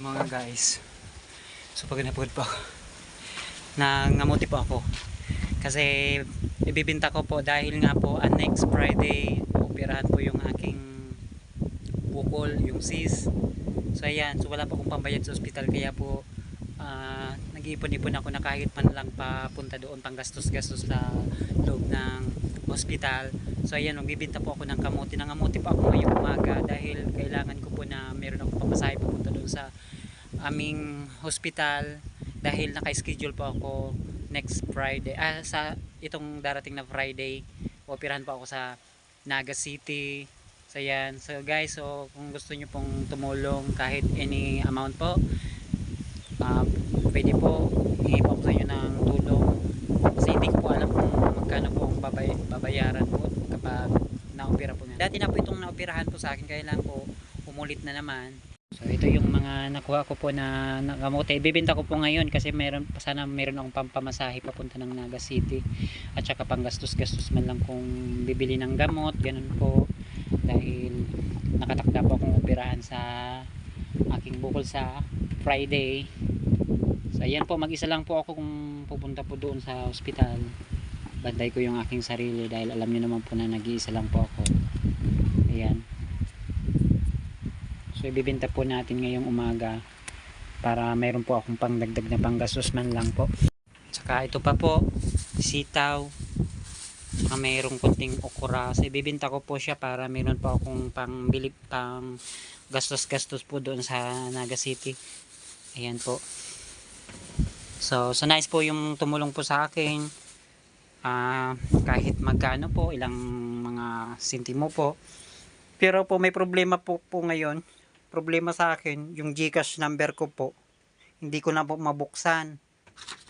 mga guys. So pag napagod po ako, nangamuti po ako. Kasi ibibinta ko po dahil nga po ah, next Friday, operahan po yung aking bukol, yung sis. So ayan, so wala pa akong pambayad sa ospital kaya po ah, nag-iipon-ipon ako na kahit man lang papunta doon pang gastos-gastos sa loob ng ospital. So ayan, magbibinta po ako ng kamuti. Nangamuti po ako ngayong umaga dahil kailangan ko po na meron akong pamasahe papunta doon sa aming hospital dahil naka-schedule po ako next Friday. Ah sa itong darating na Friday operahan po ako sa Naga City. So yan. So guys so kung gusto nyo pong tumulong kahit any amount po ah, pwede po. Ako sa inyo ng tulong. Kasi hindi ko po alam kung magkano po ang babay, babayaran po kapag na-opera po nga dati na po itong na-operahan po sa akin kaya lang po umulit na naman So ito yung mga nakuha ko po na nakamote. Ibibenta ko po ngayon kasi meron sana meron akong pampamasahe papunta ng Naga City at saka panggastos-gastos man lang kung bibili ng gamot, ganun po. Dahil nakatakda po akong operahan sa aking bukol sa Friday. So ayan po, mag-isa lang po ako kung pupunta po doon sa ospital. Bantay ko yung aking sarili dahil alam niyo naman po na nag-iisa lang po ako. Ayan. So ibibenta po natin ngayong umaga para mayroon po akong pangdagdag na panggastos man lang po. Saka ito pa po, sitaw. Saka mayroong konting okra. So ibibenta ko po siya para mayroon po akong pangbili pang gastos-gastos po doon sa Naga City. Ayan po. So, so nice po yung tumulong po sa akin. Ah, kahit magkano po, ilang mga sentimo po. Pero po may problema po po ngayon problema sa akin, yung Gcash number ko po, hindi ko na po mabuksan.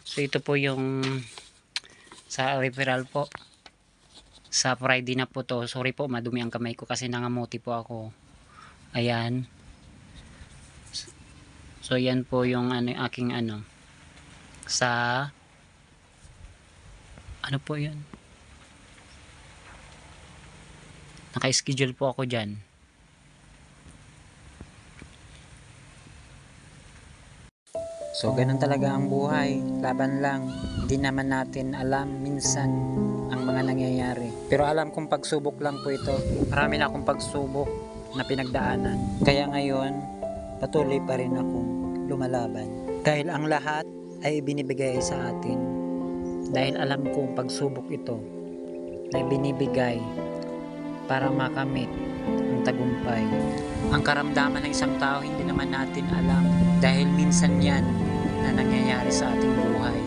So ito po yung sa referral po. Sa Friday na po to. Sorry po, madumi ang kamay ko kasi nangamuti po ako. Ayan. So yan po yung ano, aking ano sa ano po yun? Naka-schedule po ako dyan. So, ganun talaga ang buhay. Laban lang. Hindi naman natin alam minsan ang mga nangyayari. Pero alam kong pagsubok lang po ito. Marami na akong pagsubok na pinagdaanan. Kaya ngayon, patuloy pa rin akong lumalaban. Dahil ang lahat ay binibigay sa atin. Dahil alam kong pagsubok ito na binibigay para makamit tagumpay. Ang karamdaman ng isang tao hindi naman natin alam dahil minsan yan na nangyayari sa ating buhay.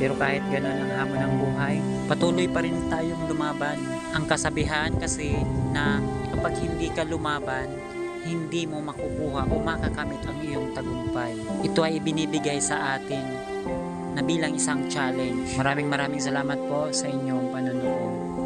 Pero kahit gano'n ang hamon ng buhay, patuloy pa rin tayong lumaban. Ang kasabihan kasi na kapag hindi ka lumaban, hindi mo makukuha o makakamit ang iyong tagumpay. Ito ay binibigay sa atin na bilang isang challenge. Maraming maraming salamat po sa inyong panonood.